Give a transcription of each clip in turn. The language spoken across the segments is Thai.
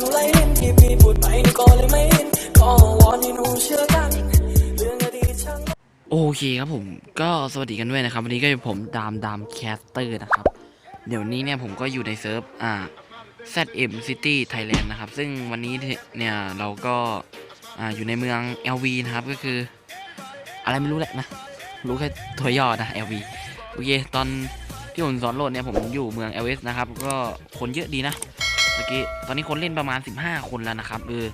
หนูไล่เห็นที่พี่พูดไปหนูก็เลยไม่เห็นก็วอนให้หนูเชื่อกัน เรื่องอดีตช่าง โอเคครับผมก็สวัสดีกันด้วยนะครับวันนี้ก็อยู่ผมดามดามแคสเตอร์นะครับ เดี๋ยวนี้เนี่ยผมก็อยู่ในเซิร์ฟอ่า ZM City Thailand นะครับ ซึ่งวันนี้เนี่ยเราก็อ่าอยู่ในเมือง LV นะครับก็คือ อะไรไม่รู้แหละนะ รู้แค่ตัวย่อนะ LV โอเคตอนที่ผมสอนโหลดเนี่ยผมอยู่เมือง LS นะครับ ก็คนเยอะดีนะ มื่อกี้ตอนนี้คนเล่นประมาณ 15 คนแล้วนะครับเออ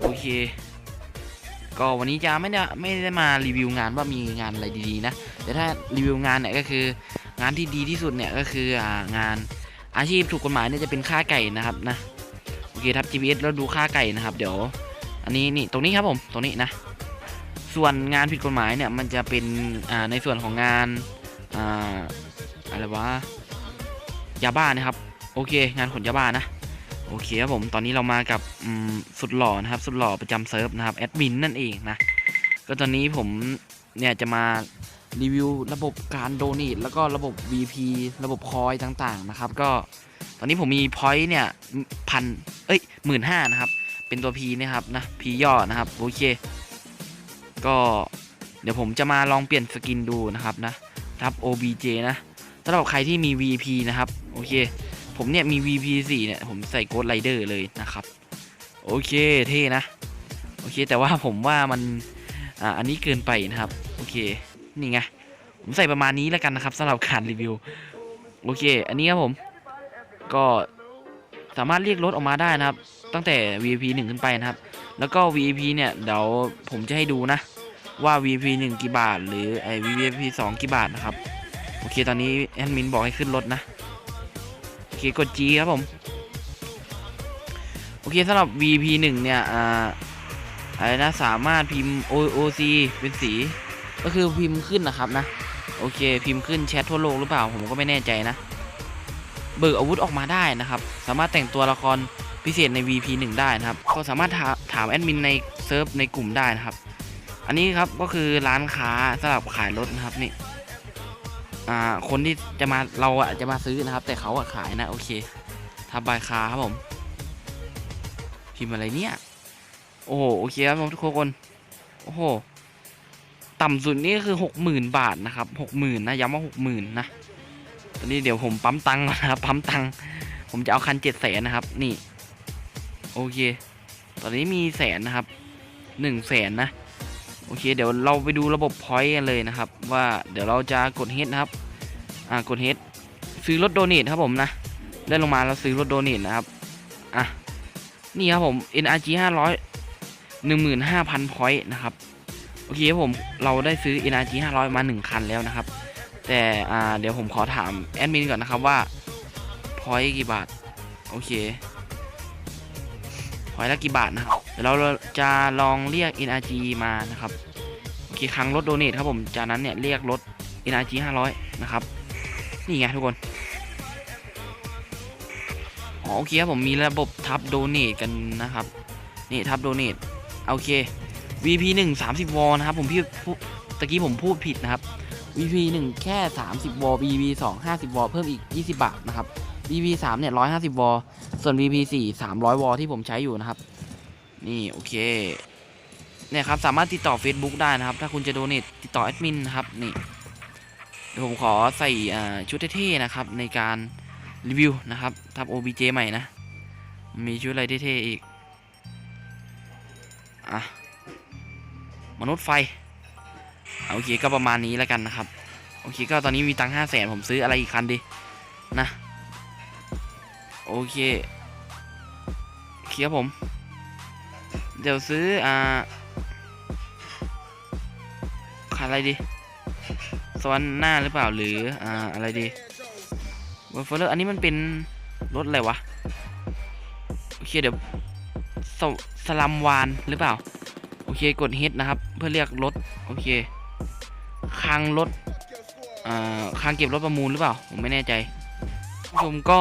โอเค ก็วันนี้จะไม่ได้ไม่ได้มารีวิวงานว่ามีงานอะไรดีๆนะแต่ถ้ารีวิวงานเนี่ยก็คืองานที่ดีที่สุดเนี่ยก็คืออ่างานอาชีพถูกกฎหมายเนี่ยจะเป็นค่าไก่นะครับนะโอเคทับ GPS แล้วดูค่าไก่นะครับ เดี๋ยว อันนี้นี่ตรงนี้ครับผมตรงนี้นะ ส่วนงานผิดกฎหมายเนี่ยมันจะเป็นอ่าในส่วนของงานอ่าอะไรวะยาบ้านะครับ โอเค งานขนยาบ้านะ โอเคครับผมตอนนี้เรามากับสุดหล่อนะครับ สุดหล่อประจำเซิร์ฟนะครับแอดมินนั่นเองนะก็ตอนนี้ผมเนี่ยจะมารีวิวระบบการโดเนทแล้วก็ระบบ VP ระบบคอยต่างๆนะครับ ก็ตอนนี้ผมมีพอยต์เนี่ยพันเอ้ยหมื่นห้านะครับ เป็นตัว P นะครับนะ P ย่อนะครับโอเค ก็เดี๋ยวผมจะมาลองเปลี่ยนสกินดูนะครับนะทับ OBJ นะสำหรับใครที่มี VP นะครับโอเค ผมเนี่ยมี VP 4 เนี่ยผมใส่ Ghost Rider เลยนะครับ โอเคเท่นะ โอเคแต่ว่าผมว่ามันอ่าอันนี้เกินไปนะครับ โอเค นี่ไง ผมใส่ประมาณนี้แล้วกันนะครับสำหรับการรีวิว โอเค อันนี้ครับผม ก็สามารถเรียกรถออกมาได้นะครับ ตั้งแต่ VIP 1 ขึ้นไปนะครับ แล้วก็ VIP เนี่ยเดี๋ยวผมจะให้ดูนะ ว่า VIP 1 กี่บาท หรือไอ้ VIP 2 กี่บาทนะครับ โอเค ตอนนี้แอดมินบอกให้ขึ้นรถนะ เคกด G ครับผม โอเคสำหรับ VP 1เนี่ย อ่า อะไรนะ สามารถพิมพ์ OOC เป็นสี ก็คือพิมพ์ขึ้นนะครับนะ โอเค พิมพ์ขึ้นแชททั่วโลกหรือเปล่า ผมก็ไม่แน่ใจนะ เบิกอาวุธออกมาได้นะครับ สามารถแต่งตัวละครพิเศษใน VP 1ได้นะครับ ก็สามารถถาถามแอดมินในเซิร์ฟในกลุ่มได้นะครับ อันนี้ครับก็คือร้านค้าสำหรับขายรถนะครับนี่ อ่าคนที่จะมาเราอะจะมาซื้อนะครับ แต่เขาอะขายนะ โอเคทับบายคาครับผม พิมพ์อะไรเนี่ย โอ้โหโอเคครับผมทุกคน โอ้โหต่ำสุดนี่ก็คือหกหมื่นบาทนะครับหกหมื่นนะย้ำว่าหกหมื่นนะตอนนี้เดี๋ยวผมปั๊มตังค์นะครับปั๊มตังค์ผมจะเอาคันเจ็ดแสนนะครับ นี่ โอเค ตอนนี้มีแสนนะครับหนึ่งแสนนะ โอเค เดี๋ยวเราไปดูระบบพอยต์กันเลยนะครับ ว่าเดี๋ยวเราจะกดเฮดนะครับ อ่ากดเฮดซื้อรถโดเนทครับผมนะเลื่อนลงมาเราซื้อรถโดเนทนะครับ อะ นี่ครับผม NRG 500 15,000พอยต์นะครับ โอเคครับผม เราได้ซื้อ NRG 500 มา 1 คันแล้วนะครับ แต่อ่าเดี๋ยวผมขอถามแอดมินก่อนนะครับว่าพอยต์กี่บาท โอเค พอยละกี่บาทนะครับ เดี๋ยวเราจะลองเรียก NRG มานะครับ โอเคครั้งลดโดเนทครับผม จากนั้นเนี่ยเรียกลด NRG 500 นะครับ นี่ไงทุกคน อ๋อโอเคครับผมมีระบบทับโดเนทกันนะครับ นี่ทับโดเนทโอเค VP 1 30 วอลนะครับ ผมพี่ตะกี้ผมพูดผิดนะครับ VP 1แค่ 30 วอล VP 2 50 วอลเพิ่มอีก 20 บาทนะครับ VP 3เนี่ย150วอลส่วน VP 4 300วอลที่ผมใช้อยู่นะครับ นี่โอเคเนี่ยครับสามารถติดต่อ Facebook ได้นะครับ ถ้าคุณจะโดเนทติดต่อแอดมินนะครับนี่เดี๋ยวผมขอใส่ชุดเท่ๆนะครับในการรีวิวนะครับทับ OBJ ใหม่นะ มีชุดอะไรเท่ๆอีกอะมนุษย์ไฟโอเคก็ประมาณนี้แล้วกันนะครับ โอเคก็ตอนนี้มีตังค์ห้าแสนผมซื้ออะไรอีกคันดีนะ โอเคเคครับผม เดี๋ยวซื้อ อ่าคันอะไรดีสวรรค์หน้าหรือเปล่าหรือ อ่า อะไรดีเวอร์เฟอร์อันนี้มันเป็นรถอะไรวะ โอเคเดี๋ยวสสลัมวานหรือเปล่า โอเคกดเฮดนะครับ เพื่อเรียกรถ โอเคคางรถอ่าคางเก็บรถประมูลหรือเปล่า ผมไม่แน่ใจผู้ชมก็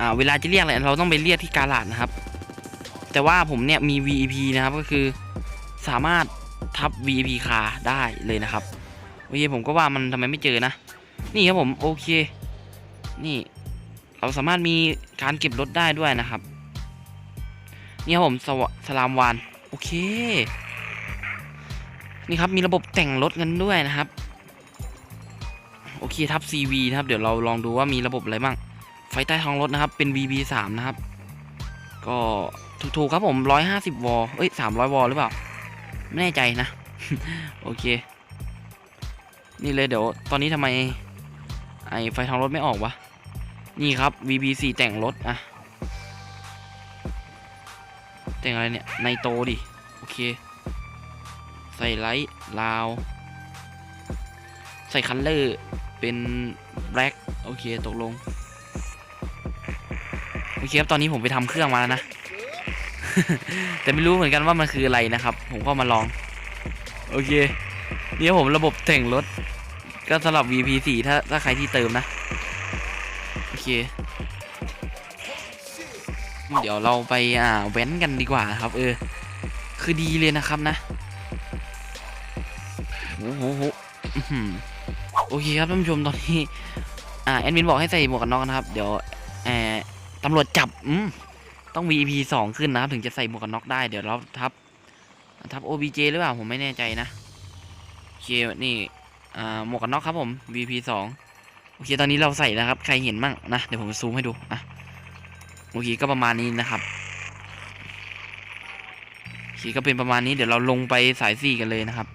อ่าเวลาจะเรียกอะไรเราต้องไปเรียกที่กาลาดนะครับ แต่ว่าผมเนี่ยมี VEP นะครับก็คือสามารถทับ VEP คาได้เลยนะครับโอเคผมก็ว่ามันทำไมไม่เจอนะ นี่ครับผมโอเค นี่ เราสามารถมีการเก็บรถได้ด้วยนะครับ นี่ครับผมสสลามวานโอเค นี่ครับมีระบบแต่งรถกันด้วยนะครับ โอเคทับ CV นะครับ เดี๋ยวเราลองดูว่ามีระบบอะไรบ้าง ไฟใต้ท้องรถนะครับ เป็น VB3 นะครับ ก็ถูกๆครับผม 150 วอลเอ้ย 300 วอลหรือเปล่า ไม่แน่ใจนะ โอเค นี่เลยเดี๋ยว ตอนนี้ทำไม ไอไฟท้องรถไม่ออกวะ นี่ครับ VB4 แต่งรถอะแต่งอะไรเนี่ยในโตดิ โอเค ใส่ไลท์ลาว ใส่คันเลอร์ เป็นแบล็กโอเค ตกลง อเคครับตอนนี้ผมไปทำเครื่องมาแล้วนะ แต่ไม่รู้เหมือนกันว่ามันคืออะไรนะครับ ผมก็มาลอง โอเค นี่ผมระบบแต่งรถ ก็สำหรับ VP4 ถ้าถ้าใครที่เติมนะ โอเค เดี๋ยวเราไปอ่าแว้นกันดีกว่าครับ เออ คือดีเลยนะครับนะโอ้โหโอเคครับท่านผู้ชมตอนนี้อ่าแอดมินบอกให้ใส่หมวกกันน็อกนะครับ เดี๋ยวแตำรวจจับอืมต้อง VP สองขึ้นนะครับ ถึงจะใส่หมวกกันน็อกได้เดี๋ยวเราทับ ทับ OBJ หรือเปล่า ผมไม่แน่ใจนะโอเคนี่อ่าหมวกกันน็อกครับผม VP สองโอเคตอนนี้เราใส่นะครับ ใครเห็นมั่งนะ เดี๋ยวผมซูมให้ดูอะโอเคก็ประมาณนี้นะครับโอเคก็เป็นประมาณนี้เดี๋ยวเราลงไปสายสี่กันเลยนะครับ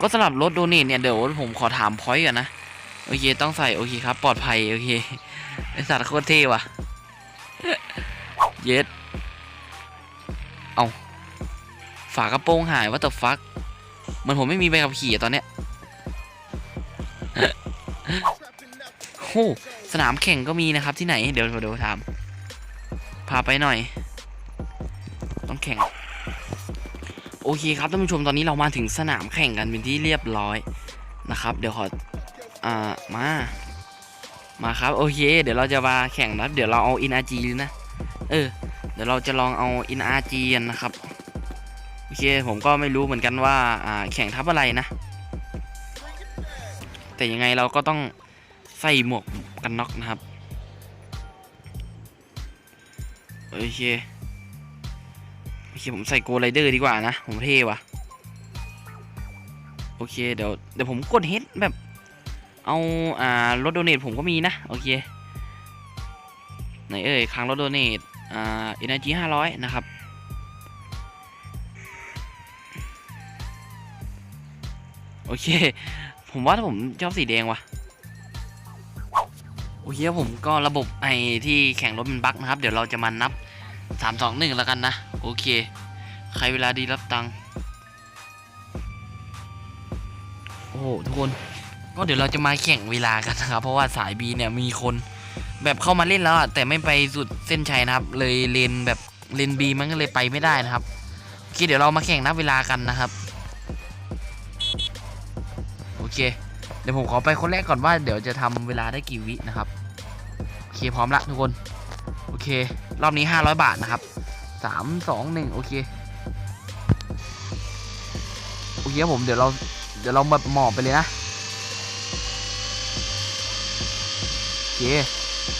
ก็สำหรับรถโดเนทเนี่ยเดี๋ยวผมขอถามพอยต์ก่อนนะโอเคต้องใส่โอเคครับ ปลอดภัยโอเค ไอสัตว์โคตรเท่ว่ะ เย็ด เอาฝากระโปรงหายว่าแต่ฟักเหมันผมไม่มีใบขับขี่อะตอนเนี้ยโอ้สนามแข่งก็มีนะครับที่ไหน เดี๋ยวเดี๋ยวถาม พาไปหน่อย ต้องแข่ง โอเคครับท่านผู้ชมตอนนี้เรามาถึงสนามแข่งกันเป็นที่เรียบร้อยนะครับ เดี๋ยวขอ อ่า มา มาครับโอเค เดี๋ยวเราจะมาแข่งนะเดี๋ยวเราเอาอินอาจีนะ เออ เดี๋ยวเราจะลองเอาอินอาจีกันนะครับโอเคผมก็ไม่รู้เหมือนกันว่าอ่าแข่งทับอะไรนะ แต่ยังไงเราก็ต้องใส่หมวกกันน็อกนะครับโอเคโอเคผมใส่โกไรเดอร์ดีกว่านะ ผมเท่ว่ะโอเคเดี๋ยวเดี๋ยวผมกดเฮดแบบ เอาอ่ารถโดเนทผมก็มีนะโอเคไหนเอ่ยค้างรถโดเนทอ่าเอเนจีห้าร้อยนะครับโอเค ผมว่าถ้าผมชอบสีแดงว่ะโอเคผมก็ระบบไอที่แข่งรถมันบั๊กนะครับ เดี๋ยวเราจะมานับสามสองหนึ่งแล้วกันนะ โอเค ใครเวลาดีรับตังค์โอ้โหทุกคน ก็เดี๋ยวเราจะมาแข่งเวลากันนะครับ เพราะว่าสายบีเนี่ยมีคนแบบเข้ามาเล่นแล้วอะแต่ไม่ไปสุดเส้นชัยนะครับ เลยเลนแบบเลนบีมันก็เลยไปไม่ได้นะครับโอเคเดี๋ยวเรามาแข่งนับเวลากันนะครับโอเค เดี๋ยวผมขอไปคนแรกก่อนว่าเดี๋ยวจะทำเวลาได้กี่วินะครับโอเคพร้อมละทุกคนโอเค รอบนี้ 500 บาทนะครับ 3 2 1 โอเคโอเคครับผมเดี๋ยวเราเดี๋ยวเราแบบหมอบไปเลยนะ เค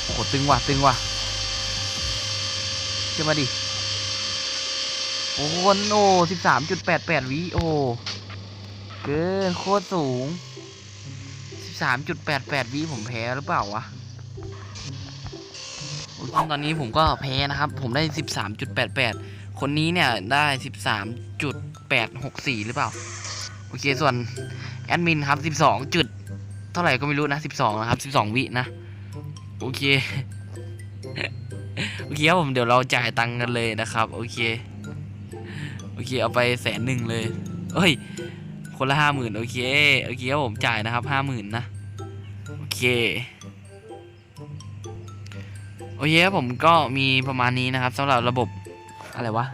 โอ้โหตึงว่ะตึงว่ะเชื่อมาดิโอ้โหโอ้สิบสามจุดแปดแปดวิโอเกินโคตรสูง13.88วิผมแพ้หรือเปล่าวะตอนนี้ผมก็แพ้นะครับ ผมได้13.88คนนี้เนี่ยได้13.864หกสี่หรือเปล่า โอเคส่วนแอดมินครับ12จุดเท่าไหร่ก็ไม่รู้นะ12นะครับ12วินะ โอเค โอเคครับผมเดี๋ยวเราจ่ายตังค์กันเลยนะครับ โอเค โอเคเอาไปแสนหนึ่งเลยเอ้ย คนละห้าหมื่นโอเค โอเคครับผมจ่ายนะครับห้าหมื่นนะ โอเค โอเคครับผมก็มีประมาณนี้นะครับสำหรับระบบอะไรวะ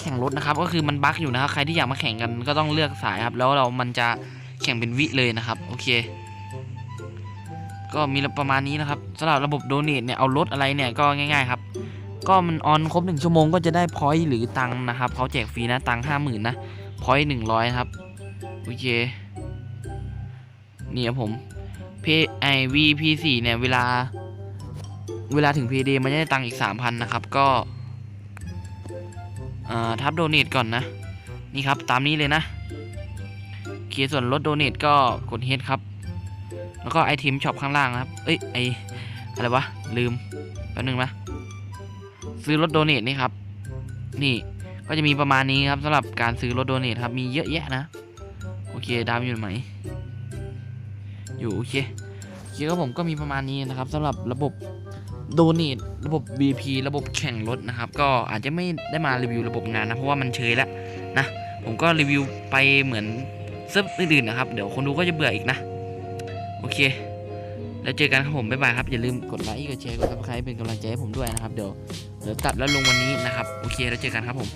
แข่งรถนะครับ ก็คือมันบั๊กอยู่นะครับ ใครที่อยากมาแข่งกันก็ต้องเลือกสายครับ แล้วเรามันจะแข่งเป็นวิเลยนะครับ โอเค ก็มีประมาณนี้นะครับสำหรับระบบโดเนทเนี่ยเอารถอะไรเนี่ยก็ง่ายๆครับก็มันออนครบหนึ่งชั่วโมงก็จะได้พอยต์หรือตังค์นะครับเขาแจกฟรีนะตังค์ห้าหมื่นนะพอยต์หนึ่งร้อยครับโอเคนี่ครับผมเพไอวีพีสี่เนี่ยเวลา เวลาถึงพีเดมันจะได้ตังค์อีกสามพันนะครับก็อ่าทับโดเนทก่อนนะ นี่ครับตามนี้เลยนะเคียร์ส่วนลดโดเนทก็กดเฮดครับ แล้วก็ไอทีมช็อปข้างล่างนะครับ เอ้ย ไออะไรวะ ลืม แป๊บนึงนะ ซื้อรถโดเนทนี่ครับ นี่ ก็จะมีประมาณนี้ครับสำหรับการซื้อรถโดเนทครับ มีเยอะแยะนะ โอเค ดามอยู่ไหนอยู่โอเคโอเคก็ผมก็มีประมาณนี้นะครับสำหรับระบบโดเนทระบบ VP ระบบแข่งรถนะครับ ก็อาจจะไม่ได้มารีวิวระบบงานนะ เพราะว่ามันเชยแล้วนะ ผมก็รีวิวไปเหมือนเซิร์ฟอื่นๆนะครับ เดี๋ยวคนดูก็จะเบื่ออีกนะ โอเค แล้วเจอกันครับผม บ๊ายบายครับ อย่าลืมกดไลค์ กดแชร์ กดซับสไครป์เป็นกำลังใจให้ผมด้วยนะครับ เดี๋ยว เดี๋ยวตัดแล้วลงวันนี้นะครับ โอเค แล้วเจอกันครับผม